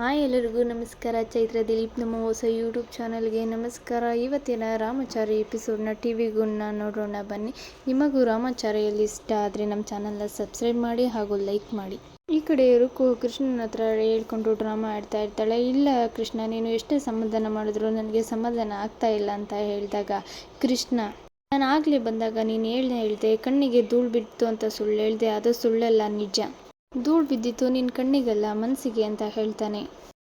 Hi ಎಲ್ಲರಿಗೂ ನಮಸ್ಕಾರ. ಚೈತ್ರ ದಿಲೀಪ್ ನಮ್ಮ ಹೊಸ ಯೂಟ್ಯೂಬ್ ಚಾನಲ್ಗೆ ನಮಸ್ಕಾರ. ಇವತ್ತಿನ ರಾಮಾಚಾರಿ ಎಪಿಸೋಡ್ನ ಟಿ ವಿಗುನ್ನ ನೋಡೋಣ ಬನ್ನಿ. ನಿಮಗೂ ರಾಮಾಚಾರಿಯಲ್ಲಿ ಇಷ್ಟ ಆದರೆ ನಮ್ಮ ಚಾನಲ್ನ ಸಬ್ಸ್ಕ್ರೈಬ್ ಮಾಡಿ ಹಾಗೂ ಲೈಕ್ ಮಾಡಿ. ಈ ಕಡೆ ರುಕ್ಕು ಕೃಷ್ಣನ ಹತ್ರ ಹೇಳ್ಕೊಂಡು ಡ್ರಾಮಾ ಆಡ್ತಾ ಇರ್ತಾಳೆ. ಇಲ್ಲ ಕೃಷ್ಣ, ನೀನು ಎಷ್ಟೇ ಸಮಾಧಾನ ಮಾಡಿದ್ರು ನನಗೆ ಸಮಾಧಾನ ಆಗ್ತಾ ಇಲ್ಲ ಅಂತ ಹೇಳಿದಾಗ, ಕೃಷ್ಣ ನಾನು ಆಗಲೇ ಬಂದಾಗ ನೀನು ಹೇಳ್ದೆ ಹೇಳ್ದೆ ಕಣ್ಣಿಗೆ ಧೂಳು ಬಿಡ್ತು ಅಂತ ಸುಳ್ಳು ಹೇಳಿದೆ. ಅದು ಸುಳ್ಳಲ್ಲ, ನಿಜ. ಧೂಳು ಬಿದ್ದಿತ್ತು ನಿನ್ನ ಕಣ್ಣಿಗೆಲ್ಲ ಮನಸ್ಸಿಗೆ ಅಂತ ಹೇಳ್ತಾನೆ.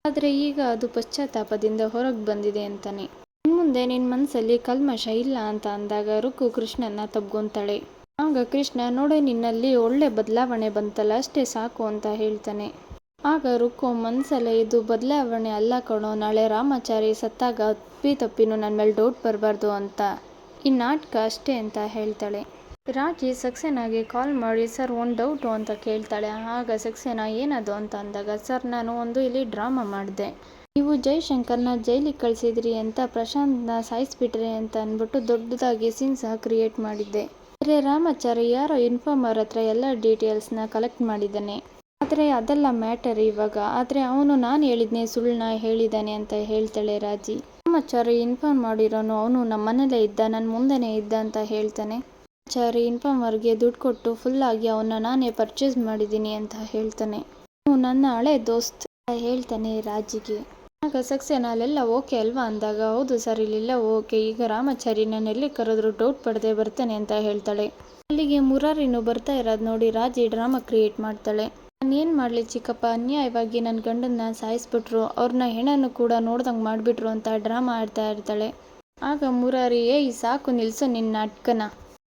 ಆದರೆ ಈಗ ಅದು ಪಶ್ಚಾತ್ತಾಪದಿಂದ ಹೊರಗೆ ಬಂದಿದೆ ಅಂತಾನೆ. ಮುಂದೆ ನಿನ್ನ ಮನಸ್ಸಲ್ಲಿ ಕಲ್ಮಶ ಇಲ್ಲ ಅಂತ ಅಂದಾಗ ರುಕ್ಕು ಕೃಷ್ಣನ ತಬ್ಗೊಂತಾಳೆ ಆಗ ಕೃಷ್ಣ, ನೋಡೆ ನಿನ್ನಲ್ಲಿ ಒಳ್ಳೆ ಬದಲಾವಣೆ ಬಂತಲ್ಲ, ಅಷ್ಟೇ ಸಾಕು ಅಂತ ಹೇಳ್ತಾನೆ. ಆಗ ರುಕ್ಕು ಮನಸ್ಸಲ್ಲೇ ಇದು ಬದಲಾವಣೆ ಅಲ್ಲ ಕಣೋ, ನಾಳೆ ರಾಮಾಚಾರಿ ಸತ್ತಾಗ ತಪ್ಪಿ ತಪ್ಪಿನೂ ನನ್ನ ಮೇಲೆ ಡೌಟ್ ಬರಬಾರ್ದು ಅಂತ. ಈ ನಾಟಕ ಅಷ್ಟೇ ಅಂತ ಹೇಳ್ತಾಳೆ. ರಾಜಿ ಸಕ್ಸೇನಾಗೆ ಕಾಲ್ ಮಾಡಿ, ಸರ್, ಒಂದು ಡೌಟು ಅಂತ ಕೇಳ್ತಾಳೆ. ಆಗ ಸಕ್ಸೇನಾ, ಏನದು? ಅಂತ ಅಂದಾಗ, ಸರ್, ನಾನು ಒಂದು ಇಲ್ಲಿ ಡ್ರಾಮಾ ಮಾಡಿದೆ. ನೀವು ಜೈಶಂಕರ್ನ ಜೈಲಿಗೆ ಕಳಿಸಿದ್ರಿ ಅಂತ, ಪ್ರಶಾಂತ್ನ ಸಾಯಿಸ್ಬಿಟ್ರಿ ಅಂತ ಅಂದ್ಬಿಟ್ಟು ದೊಡ್ಡದಾಗಿ ಸೀನ್ ಸಹ ಕ್ರಿಯೇಟ್ ಮಾಡಿದ್ದೆ. ಆದರೆ ರಾಮಾಚಾರಿ ಯಾರೋ ಇನ್ಫಾರ್ಮರ್ ಹತ್ರ ಎಲ್ಲ ಡೀಟೇಲ್ಸ್ನ ಕಲೆಕ್ಟ್ ಮಾಡಿದ್ದಾನೆ. ಆದರೆ ಅದೆಲ್ಲ ಮ್ಯಾಟರ್ ಇವಾಗ. ಆದರೆ ಅವನು ನಾನು ಹೇಳಿದ್ನೆ ಸುಳ್ಳನ್ನ ಹೇಳಿದ್ದಾನೆ ಅಂತ ಹೇಳ್ತಾಳೆ ರಾಜಿ. ರಾಮಾಚಾರಿ ಇನ್ಫಾರ್ಮ್ ಮಾಡಿರೋನು, ಅವನು ನಮ್ಮ ಮನೇಲೇ ಇದ್ದ ನನ್ನ ಮುಂದೆನೇ ಇದ್ದ ಅಂತ ಹೇಳ್ತಾನೆ. ಚಾರಿ ಇನ್ಫಾರ್ಮರ್ಗೆ ದುಡ್ಡು ಕೊಟ್ಟು ಫುಲ್ಲಾಗಿ ಅವನ್ನ ನಾನೇ ಪರ್ಚೇಸ್ ಮಾಡಿದ್ದೀನಿ ಅಂತ ಹೇಳ್ತಾನೆ. ನನ್ನ ಹಳೆ ದೋಸ್ತ್ ಹೇಳ್ತಾನೆ ರಾಜಿಗೆ. ಆಗ ಸಕ್ಸೇನ ಅಲ್ಲೆಲ್ಲ ಓಕೆ ಅಲ್ವಾ ಅಂದಾಗ, ಹೌದು ಸರ್ ಇಲ್ಲೆಲ್ಲ ಓಕೆ ಈಗ ರಾಮಾಚಾರಿ ನಾನು ಎಲ್ಲಿ ಕರೆದ್ರು ಡೌಟ್ ಪಡದೆ ಬರ್ತೇನೆ ಅಂತ ಹೇಳ್ತಾಳೆ. ಅಲ್ಲಿಗೆ ಮುರಾರಿನು ಬರ್ತಾ ಇರೋದು ನೋಡಿ ರಾಜಿ ಡ್ರಾಮಾ ಕ್ರಿಯೇಟ್ ಮಾಡ್ತಾಳೆ. ನಾನು ಏನು ಮಾಡಲಿ ಚಿಕ್ಕಪ್ಪ, ಅನ್ಯಾಯವಾಗಿ ನನ್ನ ಗಂಡನ್ನ ಸಾಯಿಸ್ಬಿಟ್ರು ಅವ್ರನ್ನ ಹೆಣನು ಕೂಡ ನೋಡ್ದಂಗೆ ಮಾಡಿಬಿಟ್ರು ಅಂತ ಡ್ರಾಮಾ ಆಡ್ತಾ ಇರ್ತಾಳೆ. ಆಗ ಮುರಾರಿ, ಏಯ್, ಸಾಕು ನಿಲ್ಸು ನಿನ್ನ ನಾಟಕನ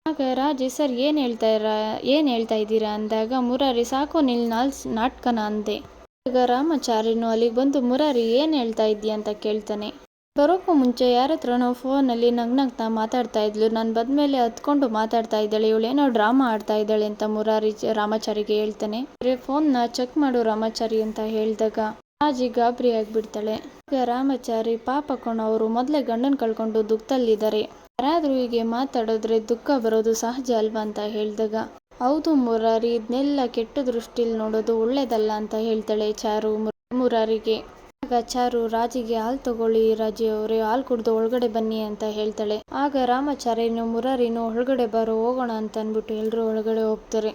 ಆಗ ರಾಜಿ, ಸರ್ ಏನು ಹೇಳ್ತಾ ಇರ, ಏನು ಹೇಳ್ತಾ ಇದ್ದೀರಾ ಅಂದಾಗ, ಮುರಾರಿ ಸಾಕು ನಿಲ್ ನಾಲ್ಸ್ ನಾಟಕನ ಅಂದೆ. ಆಗ ರಾಮಾಚಾರ್ಯನು ಅಲ್ಲಿಗೆ ಬಂದು, ಮುರಾರಿ ಏನು ಹೇಳ್ತಾ ಇದ್ದೀಯ ಅಂತ ಕೇಳ್ತಾನೆ. ಬರೋಕ್ಕೂ ಮುಂಚೆ ಯಾರ ಹತ್ರನೋ ಫೋನಲ್ಲಿ ನಗ್ನಗ್ತಾ ಮಾತಾಡ್ತಾ ಇದ್ಲು. ನಾನು ಬಂದ್ಮೇಲೆ ಹತ್ಕೊಂಡು ಮಾತಾಡ್ತಾ ಇದ್ದಾಳೆ. ಇವಳೇನೋ ಡ್ರಾಮಾ ಆಡ್ತಾ ಇದ್ದಾಳೆ ಅಂತ ಮುರಾರಿ ರಾಮಾಚಾರಿಗೆ ಹೇಳ್ತಾನೆ. ಫೋನ್ನ ಚೆಕ್ ಮಾಡು ರಾಮಾಚಾರಿ ಅಂತ ಹೇಳಿದಾಗ, ರಾಜಿ ಗಾಬರಿ ಆಗಿಬಿಡ್ತಾಳೆ ಈಗ ರಾಮಾಚಾರಿ ಪಾಪ ಅವರು ಮೊದಲೇ ಗಂಡನ ಕಳ್ಕೊಂಡು ದುಃಖದಲ್ಲಿದ್ದಾರೆ ಯಾರಾದರೂ ಹೀಗೆ ಮಾತಾಡಿದ್ರೆ ದುಃಖ ಬರೋದು ಸಹಜ ಅಲ್ವಾ ಅಂತ ಹೇಳಿದಾಗ. ಹೌದು ಮುರಾರಿ ಇದನ್ನೆಲ್ಲ ಕೆಟ್ಟ ದೃಷ್ಟಿಲಿ ನೋಡೋದು ಒಳ್ಳೇದಲ್ಲ ಅಂತ ಹೇಳ್ತಾಳೆ ಚಾರು ಮುರಾರಿಗೆ. ಆಗ ಚಾರು ರಾಜಿಗೆ ಹಾಲು ತಗೊಳ್ಳಿ ರಾಜಿ ಅವರೇ, ಹಾಲು ಕುಡ್ದು ಒಳಗಡೆ ಬನ್ನಿ ಅಂತ ಹೇಳ್ತಾಳೆ. ಆಗ ರಾಮಾಚಾರ್ಯನು ಮುರಾರಿನೂ ಒಳಗಡೆ ಬರೋ ಹೋಗೋಣ ಅಂತ ಅಂದ್ಬಿಟ್ಟು ಎಲ್ಲರೂ ಒಳಗಡೆ ಹೋಗ್ತಾರೆ.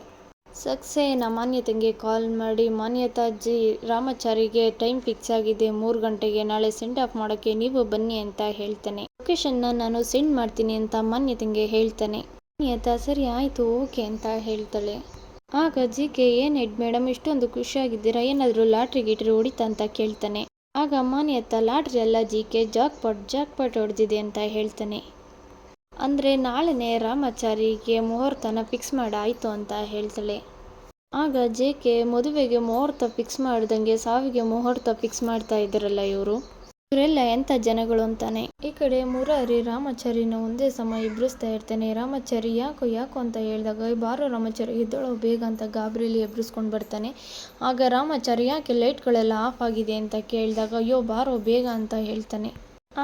ಸಕ್ಸೇನ ಮಾನ್ಯತೆಗೆ ಕಾಲ್ ಮಾಡಿ ಮಾನ್ಯತಾಜಿ ರಾಮಾಚಾರಿಗೆ ಟೈಮ್ ಫಿಕ್ಸ್ ಆಗಿದೆ, ಮೂರು ಗಂಟೆಗೆ ನಾಳೆ ಸೆಂಡ್ ಆಫ್ ಮಾಡೋಕ್ಕೆ ನೀವು ಬನ್ನಿ ಅಂತ ಹೇಳ್ತಾನೆ. ಲೊಕೇಶನ್ನ ನಾನು ಸೆಂಡ್ ಮಾಡ್ತೀನಿ ಅಂತ ಮಾನ್ಯತೆಗೆ ಹೇಳ್ತಾನೆ. ಮಾನ್ಯತ ಸರಿ ಆಯಿತು ಓಕೆ ಅಂತ ಹೇಳ್ತಾಳೆ. ಆಗ ಜಿ ಕೆ, ಏನು ಹೆಡ್ ಮೇಡಮ್, ಇಷ್ಟೊಂದು ಖುಷಿಯಾಗಿದ್ದೀರಾ? ಏನಾದರೂ ಲಾಟ್ರಿ ಗೀಟ್ರಿ ಹೊಡಿತಾ ಅಂತ ಕೇಳ್ತಾನೆ. ಆಗ ಮಾನ್ಯತ ಲಾಟ್ರಿ ಅಲ್ಲ G K jackpot jackpot ಹೊಡೆದಿದೆ ಅಂತ ಹೇಳ್ತಾನೆ. ಅಂದರೆ ನಾಳೆನೇ ರಾಮಾಚಾರಿಗೆ ಮುಹೂರ್ತನ ಫಿಕ್ಸ್ ಮಾಡಾಯಿತು ಅಂತ ಹೇಳ್ತಾಳೆ. ಆಗ ಜೆ ಕೆ ಮದುವೆಗೆ ಮುಹೂರ್ತ ಫಿಕ್ಸ್ ಮಾಡ್ದಂಗೆ ಸಾವಿಗೆ ಮುಹೂರ್ತ ಫಿಕ್ಸ್ ಮಾಡ್ತಾ ಇದ್ದಾರಲ್ಲ ಇವರು. ಇವರೆಲ್ಲ ಎಂಥ ಜನಗಳು ಅಂತಾನೆ? ಈ ಕಡೆ ಮುರಾರಿ ರಾಮಾಚಾರಿನ ಒಂದೇ ಸಮ ಎಬ್ರಿಸ್ತಾ ಇರ್ತಾನೆ. ರಾಮಾಚಾರಿ ಯಾಕೋ ಯಾಕೋ ಅಂತ ಹೇಳಿದಾಗ ಬಾರೋ ರಾಮಾಚಾರಿ, ಎದ್ದೊಳೋ ಬೇಗ ಅಂತ ಗಾಬರಿಲಿ ಎಬ್ರಿಸ್ಕೊಂಡು ಬರ್ತಾನೆ. ಆಗ ರಾಮಾಚಾರಿ ಯಾಕೆ ಲೈಟ್ಗಳೆಲ್ಲ ಆಫ್ ಆಗಿದೆ ಅಂತ ಕೇಳಿದಾಗ, ಅಯ್ಯೋ ಬಾರೋ ಬೇಗ ಅಂತ ಹೇಳ್ತಾನೆ.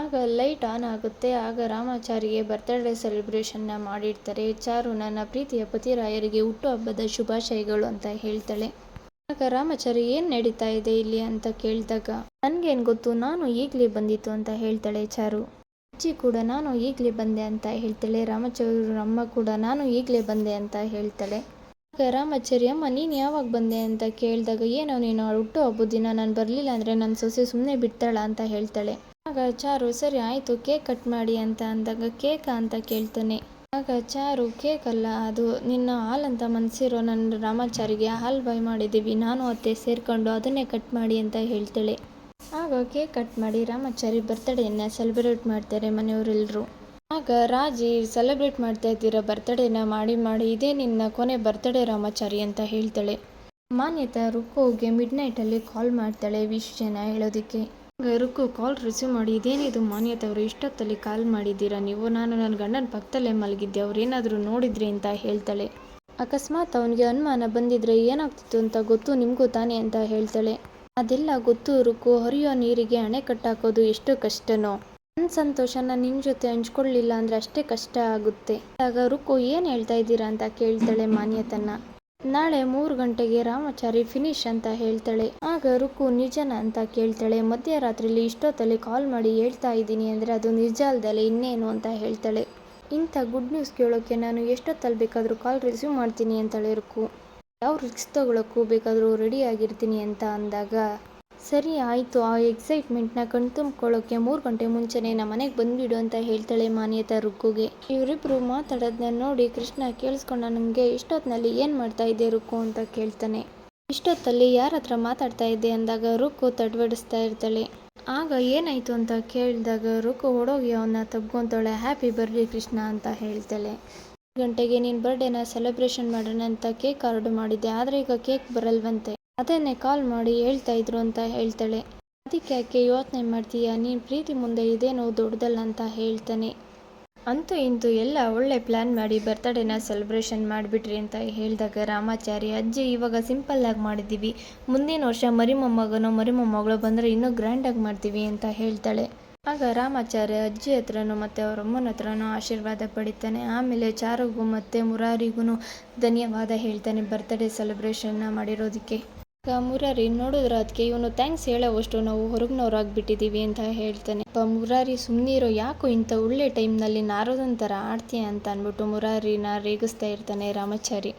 ಆಗ ಲೈಟ್ ಆನ್ ಆಗುತ್ತೆ. ಆಗ ರಾಮಾಚಾರಿಗೆ ಬರ್ತ್ಡೇ ಸೆಲೆಬ್ರೇಷನ್ನ ಮಾಡಿರ್ತಾರೆ. ಚಾರು ನನ್ನ ಪ್ರೀತಿಯ ಪತಿರಾಯರಿಗೆ ಹುಟ್ಟುಹಬ್ಬದ ಶುಭಾಶಯಗಳು ಅಂತ ಹೇಳ್ತಾಳೆ. ರಾಮಾಚಾರಿ ಏನು ನಡೀತಾ ಇದೆ ಇಲ್ಲಿ ಅಂತ ಕೇಳಿದಾಗ, ನನಗೇನು ಗೊತ್ತು, ನಾನು ಈಗಲೇ ಬಂದಿತ್ತು ಅಂತ ಹೇಳ್ತಾಳೆ ಚಾರು. ಅಜ್ಜಿ ಕೂಡ ನಾನು ಈಗಲೇ ಬಂದೆ ಅಂತ ಹೇಳ್ತಾಳೆ ರಾಮಾಚಾರಿ ಅಮ್ಮ ಕೂಡ ನಾನು ಈಗಲೇ ಬಂದೆ ಅಂತ ಹೇಳ್ತಾಳೆ. ಆಗ ರಾಮಾಚಾರಿ, ಅಮ್ಮ ನೀನು ಯಾವಾಗ ಬಂದೆ ಅಂತ ಕೇಳಿದಾಗ, ಏನೋ ನೀನು ಹುಟ್ಟು ಹಬ್ಬದ ದಿನ, ನಾನು ಬರಲಿಲ್ಲ ಅಂದರೆ ನನ್ನ ಸೊಸೆ ಸುಮ್ಮನೆ ಬಿಡ್ತಾಳ ಅಂತ ಹೇಳ್ತಾಳೆ. ಆಗ ಚಾರು, ಸರಿ ಆಯಿತು, ಕೇಕ್ ಕಟ್ ಮಾಡಿ ಅಂತ ಅಂದಾಗ, ಕೇಕ ಅಂತ ಕೇಳ್ತಾನೆ. ಆಗ ಚಾರು ಕೇಕ್ ಅಲ್ಲ ಅದು. ನಿನ್ನ ಹಾಲಂತ ಮನಸಿರೋ ನನ್ನ ರಾಮಾಚಾರಿಗೆ ಹಾಲು ಬೈ ಮಾಡಿದ್ದೀವಿ. ನಾನು ಅತ್ತೆ ಸೇರಿಕೊಂಡು ಅದನ್ನೇ ಕಟ್ ಮಾಡಿ ಅಂತ ಹೇಳ್ತಾಳೆ. ಆಗ ಕೇಕ್ ಕಟ್ ಮಾಡಿ ರಾಮಾಚಾರಿ ಬರ್ತ್ಡೇನ ಸೆಲೆಬ್ರೇಟ್ ಮಾಡ್ತಾರೆ ಮನೆಯವರೆಲ್ಲರೂ ಆಗ ರಾಜಿ ಸೆಲೆಬ್ರೇಟ್ ಮಾಡ್ತಾ ಇದ್ದೀರಾ ಬರ್ತ್ಡೇನ ಮಾಡಿ ಮಾಡಿ ಇದೇ ನಿನ್ನ ಕೊನೆ ಬರ್ತ್ಡೇ ರಾಮಾಚಾರಿ ಅಂತ ಹೇಳ್ತಾಳೆ. ಮಾನ್ಯತಾ ರುಕ್ಕೋಗೆ ಮಿಡ್ ನೈಟಲ್ಲಿ ಕಾಲ್ ಮಾಡ್ತಾಳೆ ವಿಷಯನ ಹೇಳೋದಕ್ಕೆ. ರುಕ್ಕು ಕಾಲ್ ರಿಸೀವ್ ಮಾಡಿ, ಇದೇನಿದು ಮಾನ್ಯತೆ ಅವರು, ಇಷ್ಟೊತ್ತಲ್ಲಿ ಕಾಲ್ ಮಾಡಿದ್ದೀರಾ ನೀವು? ನಾನು ನನ್ನ ಗಂಡನ ಪಕ್ಕದಲ್ಲೇ ಮಲಗಿದ್ದೆ, ಅವ್ರು ಏನಾದರೂ ನೋಡಿದ್ರಿ ಅಂತ ಹೇಳ್ತಾಳೆ. ಅಕಸ್ಮಾತ್ ಅವನಿಗೆ ಅನುಮಾನ ಬಂದಿದ್ರೆ ಏನಾಗ್ತಿತ್ತು ಅಂತ ಗೊತ್ತು, ನಿಮಗೂ ತಾನೇ ಅಂತ ಹೇಳ್ತಾಳೆ. ಅದೆಲ್ಲ ಗೊತ್ತು, ರುಕ್ಕು, ಹರಿಯೋ ನೀರಿಗೆ ಅಣೆ ಕಟ್ಟಾಕೋದು ಎಷ್ಟು ಕಷ್ಟನೋ. ನನ್ನ ಸಂತೋಷನ ನಿಮ್ಮ ಜೊತೆ ಹಂಚ್ಕೊಳ್ಳಿಲ್ಲ ಅಂದರೆ ಅಷ್ಟೇ ಕಷ್ಟ ಆಗುತ್ತೆ. ಆಗ ರುಕ್ಕು ಏನು ಹೇಳ್ತಾ ಇದ್ದೀರಾ ಅಂತ ಕೇಳ್ತಾಳೆ ಮಾನ್ಯತನ್ನ ನಾಳೆ ಮೂರು ಗಂಟೆಗೆ ರಾಮಾಚಾರಿ ಫಿನಿಶ್ ಅಂತ ಹೇಳ್ತಾಳೆ. ಆಗ ರುಕು ನಿಜನ ಅಂತ ಕೇಳ್ತಾಳೆ. ಮಧ್ಯರಾತ್ರಿಲಿ ಇಷ್ಟೊತ್ತಲ್ಲಿ ಕಾಲ್ ಮಾಡಿ ಹೇಳ್ತಾ ಇದ್ದೀನಿ ಅಂದರೆ ಅದು ನಿಜ ಅಲ್ದಲೆ ಇನ್ನೇನು ಅಂತ ಹೇಳ್ತಾಳೆ. ಇಂಥ ಗುಡ್ ನ್ಯೂಸ್ ಕೇಳೋಕ್ಕೆ ನಾನು ಎಷ್ಟೊತ್ತಲ್ಲಿ ಬೇಕಾದರೂ ಕಾಲ್ ರಿಸೀವ್ ಮಾಡ್ತೀನಿ ಅಂತಾಳೆ ರುಕು. ಯಾವ ರಿಕ್ಸ್ ತಗೊಳಕ್ಕೂ ಬೇಕಾದರೂ ರೆಡಿ ಆಗಿರ್ತೀನಿ ಅಂತ ಅಂದಾಗ ಸರಿ, ಆಯಿತು. ಆ ಎಕ್ಸೈಟ್ಮೆಂಟ್ನ ಕಣ್ತುಂಬ್ಕೊಳ್ಳೋಕ್ಕೆ ಮೂರು ಗಂಟೆ ಮುಂಚೆನೇ ನಮ್ಮ ಮನೆಗೆ ಬಂದುಬಿಡು ಅಂತ ಹೇಳ್ತಾಳೆ ಮಾನ್ಯತಾ ರುಕ್ಕುಗೆ. ಇವರಿಬ್ಬರು ಮಾತಾಡೋದನ್ನ ನೋಡಿ ಕೃಷ್ಣ ಕೇಳಿಸ್ಕೊಂಡ ನನಗೆ ಇಷ್ಟೊತ್ತಿನಲ್ಲಿ ಏನು ಮಾಡ್ತಾ ಇದ್ದೆ ರುಕ್ಕು? ಅಂತ ಕೇಳ್ತಾನೆ. ಇಷ್ಟೊತ್ತಲ್ಲಿ ಯಾರ ಹತ್ರ ಮಾತಾಡ್ತಾ ಇದ್ದೆ? ಅಂದಾಗ ರುಕ್ಕು ತಡವಡಿಸ್ತಾ ಇರ್ತಾಳೆ. ಆಗ ಏನಾಯಿತು ಅಂತ ಕೇಳಿದಾಗ ರುಕ್ಕು ಹೊಡೋಗಿ ಅವನ್ನ ತಬ್ಕೊಂತಾಳೆ ಹ್ಯಾಪಿ ಬರ್ಡೇ ಕೃಷ್ಣ ಅಂತ ಹೇಳ್ತಾಳೆ. ಗಂಟೆಗೆ ನೀನು ಬರ್ಡೇನ ಸೆಲೆಬ್ರೇಷನ್ ಮಾಡೋಣ ಅಂತ ಕೇಕ್ ಆರ್ಡರ್ ಮಾಡಿದ್ದೆ, ಆದರೆ ಈಗ ಕೇಕ್ ಬರಲ್ವಂತೆ. ಅದನ್ನೇ ಕಾಲ್ ಮಾಡಿ ಹೇಳ್ತಾ ಇದ್ರು ಅಂತ ಹೇಳ್ತಾಳೆ. ಅದಕ್ಕೆ ಯಾಕೆ ಯೋಚನೆ ಮಾಡ್ತೀಯಾ? ನೀನು ಪ್ರೀತಿ ಮುಂದೆ ಇದೇನೋ ದೊಡ್ಡದಲ್ಲ ಅಂತ ಹೇಳ್ತಾನೆ. ಅಂತೂ ಇಂತೂ ಎಲ್ಲ ಒಳ್ಳೆ ಪ್ಲ್ಯಾನ್ ಮಾಡಿ ಬರ್ತಡೇನ ಸೆಲೆಬ್ರೇಷನ್ ಮಾಡಿಬಿಟ್ರಿ ಅಂತ ಹೇಳಿದಾಗ ರಾಮಾಚಾರಿ, ಅಜ್ಜಿ, ಇವಾಗ ಸಿಂಪಲ್ಲಾಗಿ ಮಾಡಿದ್ದೀವಿ. ಮುಂದಿನ ವರ್ಷ ಮರಿಮೊಮ್ಮಗನೋ ಮರಿಮೊಮ್ಮಗಳು ಮರಿ ಮೊಮ್ಮಗಳು ಬಂದರೆ ಇನ್ನೂ ಗ್ರ್ಯಾಂಡಾಗಿ ಮಾಡ್ತೀವಿ ಅಂತ ಹೇಳ್ತಾಳೆ. ಆಗ ರಾಮಾಚಾರ್ಯ ಅಜ್ಜಿ ಹತ್ರನೂ ಮತ್ತು ಅವರ ಅಮ್ಮನ ಹತ್ರನೂ ಆಶೀರ್ವಾದ ಪಡಿತಾನೆ. ಆಮೇಲೆ ಚಾರುಗೂ ಮತ್ತು ಮುರಾರಿಗೂ ಧನ್ಯವಾದ ಹೇಳ್ತಾನೆ ಬರ್ತ್ಡೇ ಸೆಲೆಬ್ರೇಷನ್ನ ಮಾಡಿರೋದಕ್ಕೆ. ಮುರಾರಿ, ನೋಡಿದ್ರೆ ಅದಕ್ಕೆ ಇವನು ಥ್ಯಾಂಕ್ಸ್ ಹೇಳೋವಷ್ಟು ನಾವು ಹೊರಗಿನವ್ರಾಗ್ಬಿಟ್ಟಿದ್ದೀವಿ ಅಂತ ಹೇಳ್ತಾನೆ. ಅಪ್ಪ ಮುರಾರಿ ಸುಮ್ಮನಿರೋ ಯಾಕೋ ಇಂಥ ಒಳ್ಳೆ ಟೈಮ್ನಲ್ಲಿ ನಾರೋದನ್ ಥರ ಆಡ್ತೀಯ ಅಂತ ಅಂದ್ಬಿಟ್ಟು ಮುರಾರಿನ ರೇಗಿಸ್ತಾ ಇರ್ತಾನೆ ರಾಮಾಚಾರಿ.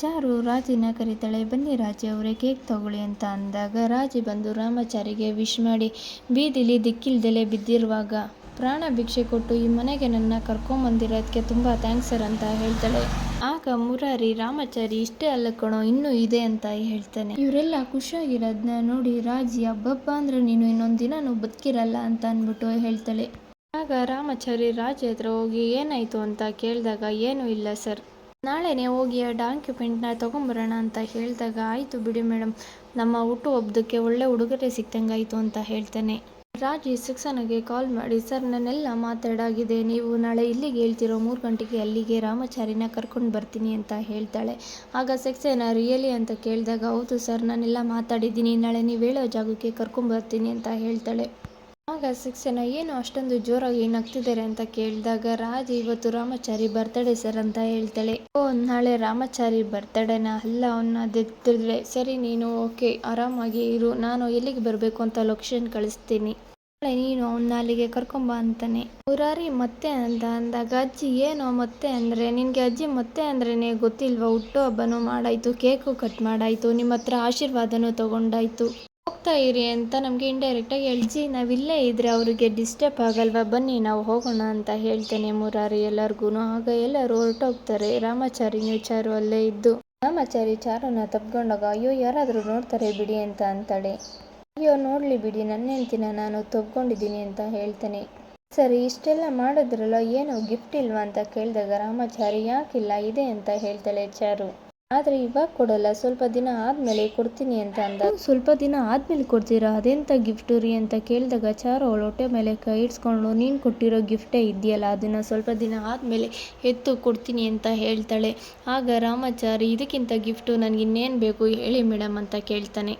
ಚಾರು, ರಾಜಿನ ಕರೀತಾಳೆ, ಬನ್ನಿ ರಾಜಿ ಅವರೇ, ಕೇಕ್ ತಗೊಳ್ಳಿ ಅಂತ ಅಂದಾಗ ರಾಜಿ ಬಂದು ರಾಮಾಚಾರಿಗೆ ವಿಶ್ ಮಾಡಿ, ಬೀದಿಲಿ ದಿಕ್ಕಿಲ್ದೆಲೆ ಬಿದ್ದಿರುವಾಗ ಪ್ರಾಣ ಭಿಕ್ಷೆ ಕೊಟ್ಟು ಈ ಮನೆಗೆ ನನ್ನ ಕರ್ಕೊಂಬಂದಿರೋದಕ್ಕೆ ತುಂಬ ಥ್ಯಾಂಕ್ಸ್ ಸರ್ ಅಂತ ಹೇಳ್ತಾಳೆ. ಆಗ ಮುರಾರಿ, ರಾಮಚಾರಿ, ಇಷ್ಟೇ ಅಲ್ಲ ಕಣೋ, ಇನ್ನೂ ಇದೆ ಅಂತ ಹೇಳ್ತಾನೆ. ಇವರೆಲ್ಲ ಖುಷಿಯಾಗಿರೋದನ್ನ ನೋಡಿ ರಾಜಿ ಹಬ್ಬಬ್ಬ ಅಂದ್ರೆ ನೀನು ಇನ್ನೊಂದು ದಿನನೂ ಬದುಕಿರಲ್ಲ ಅಂತ ಅಂದ್ಬಿಟ್ಟು ಹೇಳ್ತಾಳೆ. ಆಗ ರಾಮಚಾರಿ ರಾಜಿ ಹತ್ರ ಹೋಗಿ, ಏನಾಯಿತು ಅಂತ ಕೇಳಿದಾಗ ಏನೂ ಇಲ್ಲ ಸರ್ ನಾಳೆನೇ ಹೋಗಿ ಆ ಡಾಕ್ಯುಮೆಂಟ್ನ ತೊಗೊಂಬರೋಣ ಅಂತ ಹೇಳಿದಾಗ, ಆಯಿತು ಬಿಡಿ ಮೇಡಮ್ ನಮ್ಮ ಹುಟ್ಟು ಹಬ್ಬದಕ್ಕೆ ಒಳ್ಳೆ ಉಡುಗೊರೆ ಸಿಕ್ತಂಗಾಯಿತು ಅಂತ ಹೇಳ್ತಾನೆ. ರಾಜಿ ಶಿಕ್ಷಣಗೆ ಕಾಲ್ ಮಾಡಿ, ಸರ್, ನನ್ನೆಲ್ಲ ಮಾತಾಡಾಗಿದೆ. ನೀವು ನಾಳೆ ಇಲ್ಲಿಗೆ ಹೇಳ್ತಿರೋ ಮೂರು ಗಂಟೆಗೆ ಅಲ್ಲಿಗೆ ರಾಮಚಾರಿನ ಕರ್ಕೊಂಡು ಬರ್ತೀನಿ ಅಂತ ಹೇಳ್ತಾಳೆ. ಆಗ ಸೆಕ್ಸೇನ, ರಿಯಲಿ ಅಂತ ಕೇಳಿದಾಗ, ಹೌದು ಸರ್, ನಾನೆಲ್ಲ ಮಾತಾಡಿದ್ದೀನಿ. ನಾಳೆ ನೀವು ಹೇಳೋ ಜಾಗಕ್ಕೆ ಕರ್ಕೊಂಡು ಬರ್ತೀನಿ ಅಂತ ಹೇಳ್ತಾಳೆ. ಆಗ ಶಿಕ್ಷಣ ಏನು ಅಷ್ಟೊಂದು ಜೋರಾಗಿ ನಗ್ತಿದ್ದಾರೆ ಅಂತ ಕೇಳಿದಾಗ, ರಾಜ್, ಇವತ್ತು ರಾಮಚಾರಿ ಬರ್ತಡೆ ಸರ್ ಅಂತ ಹೇಳ್ತಾಳೆ. ಓ, ನಾಳೆ ರಾಮಚಾರಿ ಬರ್ತಡೇನ ಅಲ್ಲ ಅವನ್ನ ಸರಿ ನೀನು, ಓಕೆ, ಆರಾಮಾಗಿ ಇರು. ನಾನು ಎಲ್ಲಿಗೆ ಬರಬೇಕು ಅಂತ ಲೊಕೇಶನ್ ಕಳಿಸ್ತೀನಿ. ನೀನು ಅವನ್ನ ಅಲ್ಲಿಗೆ ಕರ್ಕೊಂಬ ಅಂತಾನೆ. ಮುರಾರಿ, ಮತ್ತೆ ಅಂತ ಅಂದಾಗ ಅಜ್ಜಿ, ಏನೋ ಮತ್ತೆ ಅಂದರೆ, ನಿನಗೆ ಅಜ್ಜಿ ಮತ್ತೆ ಅಂದ್ರೇ ಗೊತ್ತಿಲ್ವಾ? ಹುಟ್ಟು ಹಬ್ಬನೂ ಮಾಡಾಯಿತು, ಕೇಕು ಕಟ್ ಮಾಡಾಯಿತು, ನಿಮ್ಮ ಹತ್ರ ಆಶೀರ್ವಾದನೂ ತಗೊಂಡಾಯ್ತು. ಹೋಗ್ತಾ ಇರಿ ಅಂತ ನಮಗೆ ಇಂಡೈರೆಕ್ಟಾಗಿ ಹೇಳ್ಜಿ ನಾವಿಲ್ಲೇ ಇದ್ರೆ ಅವರಿಗೆ ಡಿಸ್ಟರ್ಬ್ ಆಗಲ್ವಾ? ಬನ್ನಿ, ನಾವು ಹೋಗೋಣ ಅಂತ ಹೇಳ್ತೇನೆ ಮುರಾರಿ ಎಲ್ಲರಿಗೂ ಆಗ ಎಲ್ಲರೂ ಹೊರಟೋಗ್ತಾರೆ. ರಾಮಾಚಾರಿ ಚಾರು ಅಲ್ಲೇ ಇದ್ದು. ರಾಮಾಚಾರಿ ಚಾರನ್ನ ತಪ್ಕೊಂಡಾಗ, ಅಯ್ಯೋ, ಯಾರಾದರೂ ನೋಡ್ತಾರೆ ಬಿಡಿ ಅಂತ ಅಂತಾಳೆ. ಅಯ್ಯೋ, ನೋಡಲಿ ಬಿಡಿ ನನ್ನ ಹೆಂಡ್ತಿನ ನಾನು ತೊಗೊಂಡಿದ್ದೀನಿ ಅಂತ ಹೇಳ್ತಾನೆ. ಸರಿ, ಇಷ್ಟೆಲ್ಲ ಮಾಡಿದ್ರಲ್ಲ, ಏನು ಗಿಫ್ಟ್ ಇಲ್ವಾ ಅಂತ ಕೇಳಿದಾಗ ರಾಮಾಚಾರಿ, ಯಾಕಿಲ್ಲ, ಇದೆ ಅಂತ ಹೇಳ್ತಾಳೆ ಚಾರು. ಆದರೆ ಇವಾಗ ಕೊಡಲ್ಲ, ಸ್ವಲ್ಪ ದಿನ ಆದಮೇಲೆ ಕೊಡ್ತೀನಿ ಅಂತ ಅಂದ. ಸ್ವಲ್ಪ ದಿನ ಆದಮೇಲೆ ಕೊಡ್ತೀರಾ? ಅದೆಂಥ ಗಿಫ್ಟು ರೀ ಅಂತ ಕೇಳಿದಾಗ ಚಾರು ಅವಳು ಹೊಟ್ಟೆ ಮೇಲೆ ಕೈ ಇಡ್ಸ್ಕೊಂಡು, ನೀನು ಕೊಟ್ಟಿರೋ ಗಿಫ್ಟೇ ಇದೆಯಲ್ಲ, ಅದನ್ನು ಸ್ವಲ್ಪ ದಿನ ಆದಮೇಲೆ ಎತ್ತು ಕೊಡ್ತೀನಿ ಅಂತ ಹೇಳ್ತಾಳೆ. ಆಗ ರಾಮಾಚಾರಿ, ಇದಕ್ಕಿಂತ ಗಿಫ್ಟು ನನಗಿನ್ನೇನು ಬೇಕು ಹೇಳಿ ಮೇಡಮ್ ಅಂತ ಕೇಳ್ತಾನೆ.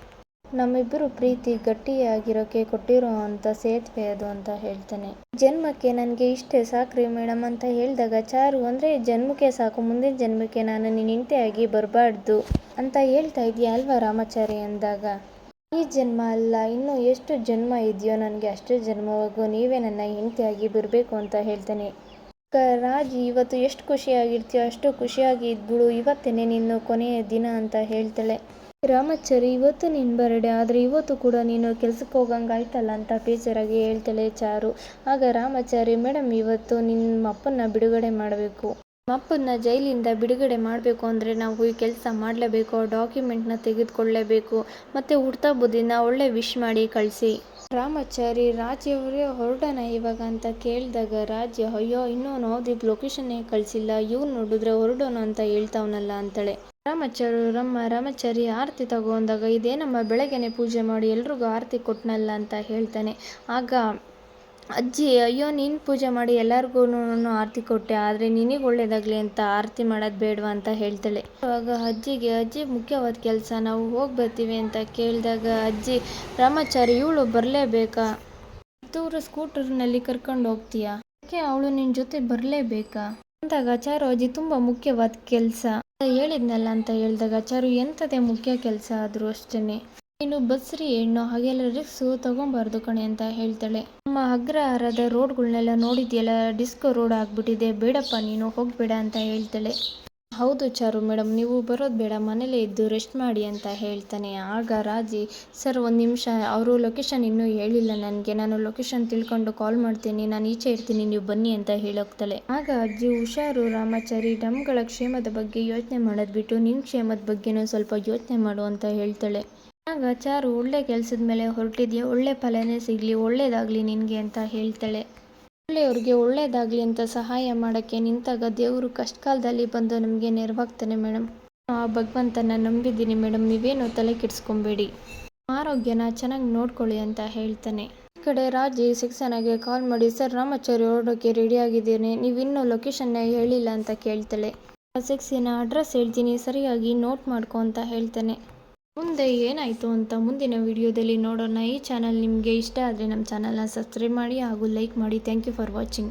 ನಮ್ಮಿಬ್ಬರು ಪ್ರೀತಿ ಗಟ್ಟಿಯಾಗಿರೋಕೆ ಕೊಟ್ಟಿರೋ ಅಂತ ಸೇತುವೆ ಅದು ಅಂತ ಹೇಳ್ತಾನೆ. ಜನ್ಮಕ್ಕೆ ನನಗೆ ಇಷ್ಟೇ ಸಾಕ್ರಿ ಮೇಡಮ್ ಅಂತ ಹೇಳಿದಾಗ ಚಾರು ಅಂದರೆ ಜನ್ಮಕ್ಕೆ ಸಾಕು ಮುಂದಿನ ಜನ್ಮಕ್ಕೆ ನಾನು ನಿನ್ನ ಹಿಂತೆಯಾಗಿ ಬರಬಾರ್ದು ಅಂತ ಹೇಳ್ತಾ ಇದೆಯಾ ಅಲ್ವಾ ರಾಮಾಚಾರಿ ಅಂದಾಗ? ಈ ಜನ್ಮ ಅಲ್ಲ, ಇನ್ನೂ ಎಷ್ಟು ಜನ್ಮ ಇದೆಯೋ ನನಗೆ ಅಷ್ಟು ಜನ್ಮವಾಗೂ ನೀವೇ ನನ್ನ ಹೆಂಡತಿಯಾಗಿ ಬರಬೇಕು ಅಂತ ಹೇಳ್ತಾನೆ. ರಾಜಿ, ಇವತ್ತು ಎಷ್ಟು ಖುಷಿಯಾಗಿರ್ತೀಯೋ ಅಷ್ಟು ಖುಷಿಯಾಗಿ ಇದ್ಬಿಡು, ಇವತ್ತೇನೆ ನಿನ್ನ ಕೊನೆಯ ದಿನ ಅಂತ ಹೇಳ್ತಾಳೆ. ರಾಮಾಚಾರಿ ಇವತ್ತು ನಿನ್ನ ಬರ್ಡೇ, ಆದರೆ ಇವತ್ತು ಕೂಡ ನೀನು ಕೆಲ್ಸಕ್ಕೆ ಹೋಗಂಗಾಯ್ತಲ್ಲ ಅಂತ ಬೇಜಾರಾಗಿ ಹೇಳ್ತಾಳೆ ಚಾರು ಆಗ ರಾಮಾಚಾರಿ ಮೇಡಮ್ ಇವತ್ತು ನಿಮ್ಮ ಅಪ್ಪನ ಬಿಡುಗಡೆ ಮಾಡಬೇಕು. ಅಪ್ಪನ ಜೈಲಿಂದ ಬಿಡುಗಡೆ ಮಾಡಬೇಕು ಅಂದರೆ ನಾವು ಈ ಕೆಲಸ ಮಾಡಲೇಬೇಕು, ಡಾಕ್ಯುಮೆಂಟ್ನ ತೆಗೆದುಕೊಳ್ಳಲೇಬೇಕು ಮತ್ತು ಹುಡ್ತಾ ಬುದ್ಧಿನ ಒಳ್ಳೆ ವಿಶ್ ಮಾಡಿ ಕಳಿಸಿ. ರಾಮಾಚಾರಿ ರಾಜ್ಯವರೇ ಹೊರಡೋಣ ಇವಾಗ ಅಂತ ಕೇಳಿದಾಗ ರಾಜ್ಯ, ಅಯ್ಯೋ, ಇನ್ನೂ ಲೊಕೇಶನ್ ಲೊಕೇಶನ್ನೇ ಕಳಿಸಿಲ್ಲ. ಇವ್ನು ನೋಡಿದ್ರೆ ಹೊರಡೋಣ ಅಂತ ಹೇಳ್ತಾವನಲ್ಲ ಅಂತಾಳೆ. ರಾಮಾಚಾರು ರಮ್ಮ ರಾಮಚರಿ ಆರತಿ ತಗೊಂಡಾಗ ಇದೇನಮ್ಮ ಬೆಳಗ್ಗೆನೆ ಪೂಜೆ ಮಾಡಿ ಎಲ್ರಿಗೂ ಆರತಿ ಕೊಟ್ಟನಲ್ಲ ಅಂತ ಹೇಳ್ತಾನೆ. ಆಗ ಅಜ್ಜಿ, ಅಯ್ಯೋ, ನೀನು ಪೂಜೆ ಮಾಡಿ ಎಲ್ಲರಿಗೂ ಆರತಿ ಕೊಟ್ಟೆ, ಆದರೆ ನಿನಗೆ ಒಳ್ಳೇದಾಗಲಿ ಅಂತ ಆರತಿ ಮಾಡೋದು ಬೇಡವಾ ಅಂತ ಹೇಳ್ತಾಳೆ. ಆವಾಗ ಅಜ್ಜಿಗೆ, ಅಜ್ಜಿ, ಮುಖ್ಯವಾದ ಕೆಲಸ, ನಾವು ಹೋಗಿ ಬರ್ತೀವಿ ಅಂತ ಕೇಳಿದಾಗ ಅಜ್ಜಿ, ರಾಮಾಚಾರಿ, ಇವಳು ಬರಲೇಬೇಕಾ? ದೂರ ಸ್ಕೂಟರ್ನಲ್ಲಿ ಕರ್ಕೊಂಡು ಹೋಗ್ತೀಯಾ? ಯಾಕೆ ಅವಳು ನಿನ್ನ ಜೊತೆ ಬರಲೇಬೇಕಾ? ಅಂದಾಗ, ಚಾರು ಅಜ್ಜಿ, ತುಂಬ ಮುಖ್ಯವಾದ ಕೆಲಸ. ಹೇಳಿದ್ನಲ್ಲ ಅಂತ ಹೇಳಿದಾಗ, ಚಾರು, ಎಂಥದೇ ಮುಖ್ಯ ಕೆಲಸ ಆದರೂ ಅಷ್ಟೇ ನೀನು ಬಸ್ರಿ ಹೆಣ್ಣು ಹಾಗೆಲ್ಲ ರಿಕ್ಸು ತಗೊಬಾರ್ದು ಕಣೆ ಅಂತ ಹೇಳ್ತಾಳೆ. ನಮ್ಮ ಅಗ್ರಹಾರದ ರೋಡ್ಗಳನ್ನೆಲ್ಲ ನೋಡಿದ್ಯಲ್ಲ, ಡಿಸ್ಕೋ ರೋಡ್ ಆಗ್ಬಿಟ್ಟಿದೆ, ಬೇಡಪ್ಪ ನೀನು, ಹೋಗ್ಬೇಡ ಅಂತ ಹೇಳ್ತಾಳೆ. ಹೌದು ಚಾರು ಮೇಡಮ್ ನೀವು ಬರೋದು ಬೇಡ, ಮನೇಲೇ ಇದ್ದು ರೆಸ್ಟ್ ಮಾಡಿ ಅಂತ ಹೇಳ್ತಾನೆ. ಆಗ ರಾಜಿ, ಸರ್, ಒಂದು ನಿಮಿಷ, ಅವರು ಲೊಕೇಶನ್ ಇನ್ನೂ ಹೇಳಿಲ್ಲ ನನಗೆ. ನಾನು ಲೊಕೇಶನ್ ತಿಳ್ಕೊಂಡು ಕಾಲ್ ಮಾಡ್ತೀನಿ. ನಾನು ಈಚೆ ಇರ್ತೀನಿ, ನೀವು ಬನ್ನಿ ಅಂತ ಹೇಳೋಗ್ತಾಳೆ. ಆಗ ಅಜ್ಜಿ ಹುಷಾರು, ರಾಮಾಚಾರಿ ನಮ್ಗಳ ಕ್ಷೇಮದ ಬಗ್ಗೆ ಯೋಚನೆ ಮಾಡೋದು ಬಿಟ್ಟು ನಿನ್ನ ಕ್ಷೇಮದ ಬಗ್ಗೆನೂ ಸ್ವಲ್ಪ ಯೋಚನೆ ಮಾಡು ಅಂತ ಹೇಳ್ತಾಳೆ. ಆಗ ಚಾರು, ಒಳ್ಳೆ ಕೆಲಸದ ಮೇಲೆ ಹೊರಟಿದ್ಯಾ? ಒಳ್ಳೆ ಫಲನೇ ಸಿಗಲಿ, ಒಳ್ಳೇದಾಗಲಿ ನಿನಗೆ ಅಂತ ಹೇಳ್ತಾಳೆ. ಒಳ್ಳೆಯವ್ರಿಗೆ ಒಳ್ಳೆಯದಾಗಲಿ ಅಂತ ಸಹಾಯ ಮಾಡೋಕ್ಕೆ ನಿಂತಾಗ ದೇವರು ಕಷ್ಟ ಕಾಲದಲ್ಲಿ ಬಂದು ನಮಗೆ ನೆರವಾಗ್ತಾನೆ ಮೇಡಮ್ ಆ ಭಗವಂತನ ನಂಬಿದ್ದೀನಿ ಮೇಡಮ್ ನೀವೇನು ತಲೆ ಕೆಡಿಸ್ಕೊಬೇಡಿ. ಆರೋಗ್ಯನ ಚೆನ್ನಾಗಿ ನೋಡ್ಕೊಳ್ಳಿ ಅಂತ ಹೇಳ್ತಾನೆ. ಈ ಕಡೆ ರಾಜಿ ಸಿಕ್ಸನಾಗೆ ಕಾಲ್ ಮಾಡಿ, ಸರ್, ರಾಮಾಚಾರ್ಯ ಹೊರಡೋಕ್ಕೆ ರೆಡಿ ಆಗಿದ್ದೀನಿ. ನೀವಿನ್ನೂ ಲೊಕೇಶನ್ನ ಹೇಳಿಲ್ಲ ಅಂತ ಕೇಳ್ತಾಳೆ. ಸಿಕ್ಸಿನ ಅಡ್ರೆಸ್ ಹೇಳ್ತೀನಿ, ಸರಿಯಾಗಿ ನೋಟ್ ಮಾಡ್ಕೊ ಅಂತ ಹೇಳ್ತಾನೆ. ಮುಂದೆ ಏನಾಯಿತು ಅಂತ ಮುಂದಿನ ವಿಡಿಯೋದಲ್ಲಿ ನೋಡೋಣ. ಈ ಚಾನಲ್ ನಿಮಗೆ ಇಷ್ಟ ಆದರೆ ನಮ್ಮ ಚಾನಲ್ನ ಸಬ್ಸ್ಕ್ರೈಬ್ ಮಾಡಿ ಹಾಗೂ ಲೈಕ್ ಮಾಡಿ. Thank you for watching